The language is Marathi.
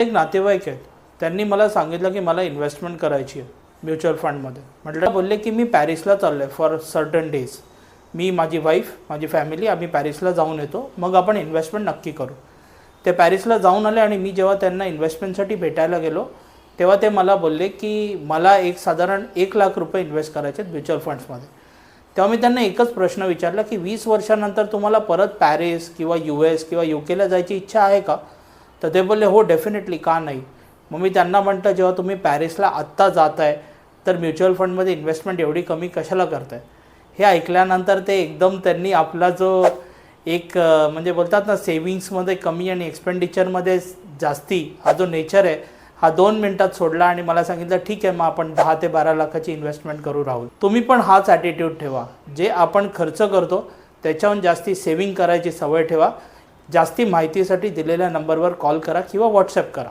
एक नातेवाईक आहेत. त्यांनी मला सांगितलं की मला इन्व्हेस्टमेंट करायची आहे म्युच्युअल फंडमध्ये म्हटलं बोलले की मी पॅरिसला चाललो आहे फॉर सर्टन डेज मी माझी वाईफ माझी फॅमिली आम्ही पॅरिसला जाऊन येतो. मग आपण इन्व्हेस्टमेंट नक्की करू. ते पॅरिसला जाऊन आले आणि मी जेव्हा त्यांना इन्व्हेस्टमेंटसाठी भेटायला गेलो तेव्हा ते मला बोलले की मला एक साधारण एक लाख रुपये इन्व्हेस्ट करायचे आहेत म्युच्युअल फंड्समध्ये तेव्हा मी त्यांना एकच प्रश्न विचारला की वीस वर्षानंतर तुम्हाला परत पॅरिस किंवा यू एस किंवा यू केला जायची इच्छा आहे का? तर ते बोलले हो डेफिनेटली का नाही? मग मी त्यांना म्हटलं जेव्हा तुम्ही पॅरिसला आत्ता जात आहे तर म्युच्युअल फंडमध्ये इन्व्हेस्टमेंट एवढी कमी कशाला करताय? हे ऐकल्यानंतर ते एकदम त्यांनी आपला जो एक म्हणजे बोलतात ना सेविंग्समध्ये कमी आणि एक्सपेंडिचरमध्ये जास्ती हा जो नेचर आहे हा दोन मिनटात सोडला आणि मला सांगितलं ठीक आहे मग आपण दहा ते बारा लाखाची इन्व्हेस्टमेंट करू राहुल. तुम्ही पण हाच ॲटिट्यूड ठेवा. जे आपण खर्च करतो त्याच्याहून जास्ती सेविंग करायची सवय ठेवा. जास्ती माहितीसाठी दिलेल्या नंबरवर कॉल करा किंवा व्हॉट्सअप करा.